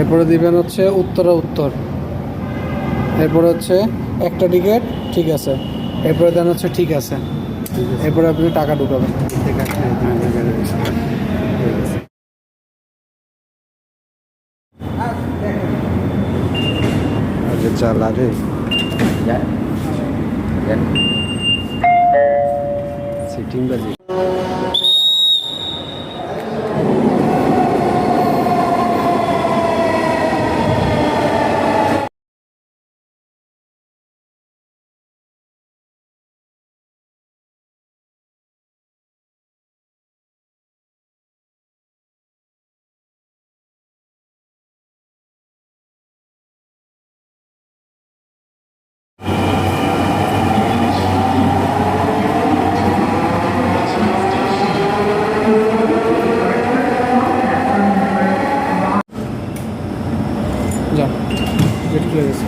এরপরে দিবেন হচ্ছে উত্তরা উত্তর। এরপরে হচ্ছে একটা টিকিট ঠিক আছে। এরপরে দেন হচ্ছে ঠিক আছে। এরপরে আপনি টাকা ঢুকাবেন। ঠিক আছে ঠিক আছে আগে চালা রে সিটিং বাজি যা গেট খুলে গেছে